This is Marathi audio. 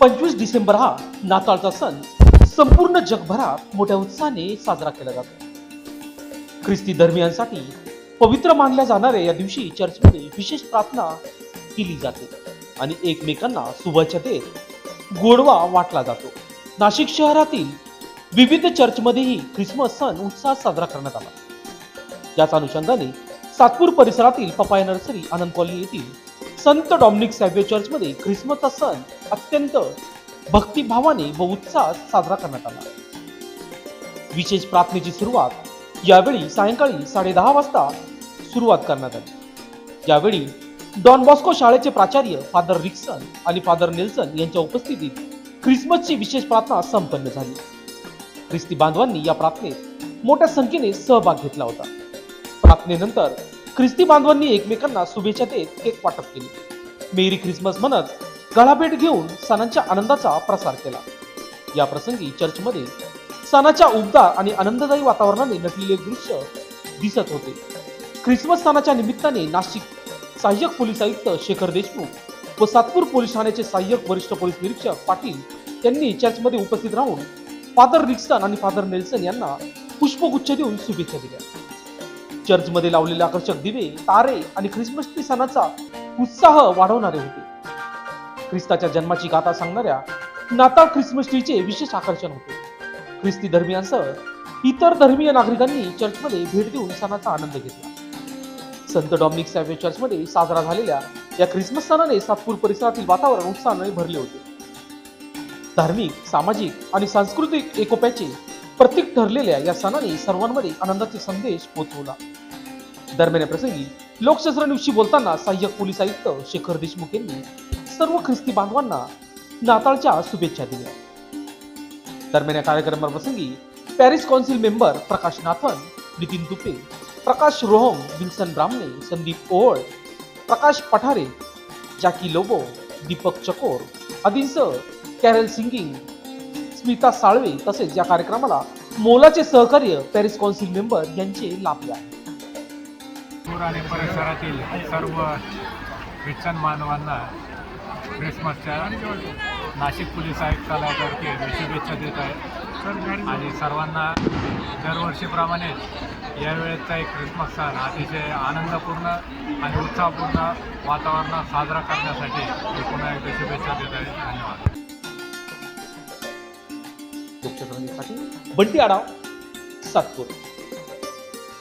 पंचवीस डिसेंबर हा नाताळचा सण. संपूर्ण जगभरात मोठ्या उत्साहाने साजरा केला जातो. ख्रिस्ती धर्मियांसाठी पवित्र मानल्या जाणाऱ्या या दिवशी चर्चमध्ये विशेष प्रार्थना केली जाते आणि एकमेकांना शुभेच्छा देत गोडवा वाटला जातो. नाशिक शहरातील विविध चर्चमध्येही ख्रिसमस सण उत्साहात साजरा करण्यात आला. याच अनुषंगाने सातपूर परिसरातील पपाय नर्सरी आनंद कॉलनी येथील संत डॉमिनिक सॅव्हे चर्चमध्ये ख्रिसमसचा सण अत्यंत भक्तिभावाने व उत्साहात साजरा करण्यात आला. विशेष प्रार्थनेची सुरुवात यावेळी सायंकाळी साडेदहा वाजता सुरुवात करण्यात आली. यावेळी डॉन बॉस्को शाळेचे प्राचार्य फादर रिक्सन आणि फादर नेल्सन यांच्या उपस्थितीत ख्रिसमसची विशेष प्रार्थना संपन्न झाली. ख्रिस्ती बांधवांनी या प्रार्थनेत मोठ्या संख्येने सहभाग घेतला होता. प्रार्थनेनंतर ख्रिस्ती बांधवांनी एकमेकांना शुभेच्छा देत केक वाटप केले. मेरी ख्रिसमस म्हणत गळाभेट घेऊन सणांच्या आनंदाचा प्रसार केला. या प्रसंगी चर्चमध्ये सणाच्या उबदार आणि आनंददायी वातावरणाने नटलेले दृश्य दिसत होते. ख्रिसमस सणाच्या निमित्ताने नाशिक सहाय्यक पोलीस आयुक्त शेखर देशमुख व सातपूर पोलीस ठाण्याचे सहाय्यक वरिष्ठ पोलीस निरीक्षक पाटील यांनी चर्चमध्ये उपस्थित राहून फादर रिक्सन आणि फादर नेल्सन यांना पुष्पगुच्छ देऊन शुभेच्छा दिल्या. चर्चमध्ये लावलेले आकर्षक दिवे तारे आणि ख्रिसमस ट्री सणाचा उत्साह वाढवणारे होते. ख्रिस्ताच्या जन्माची गाथा सांगणाऱ्या नाताळ ख्रिसमस ट्रीचे विशेष आकर्षण होते. ख्रिस्ती धर्मियांसह इतर धर्मीय नागरिकांनी चर्चमध्ये भेट देऊन सणाचा आनंद घेतला. संत डॉमिनिक सॅव्हे चर्चमध्ये साजरा झालेल्या या ख्रिसमस सणाने सातपूर परिसरातील वातावरण उत्साहाने भरले होते. धार्मिक सामाजिक आणि सांस्कृतिक एकोप्याचे प्रतीक ठरलेल्या या सणाने सर्वांमध्ये आनंदाचे संदेश पोहोचवला दरम्यान प्रसंगी लोकशास्त्र बोलताना सहाय्यक पोलीस आयुक्त शेखर देशमुख यांनी सर्व ख्रिस्ती बांधवांना नाताळच्या शुभेच्छा दिल्या. दरम्यान या कार्यक्रमाप्रसंगी parish council member Prakash Nathan Nitin Tupe Prakash Roham Wilson Bramhane Sandeep Owal Prakash Pathare Jackie Lobo Deepak Chakor आदींसह कॅरल सिंगिंग स्मिता साळवे तसेच या कार्यक्रमाला मोलाचे सहकार्य पॅरिस कौन्सिल मेंबर यांचे लाभले आहे. परिसरातील सर्व ख्रिश्चन मानवांना ख्रिसमसच्या नाशिक पोलीस आयुक्तालयातर्फे मी शुभेच्छा देत आहे आणि सर्वांना दरवर्षीप्रमाणे यावेळेचा एक ख्रिसमस सण अतिशय आनंदपूर्ण आणि उत्साहपूर्ण वातावरणात साजरा करण्यासाठी मी पुन्हा एकदा शुभेच्छा देत आहे. धन्यवाद. बंटी आढाव सातपूर.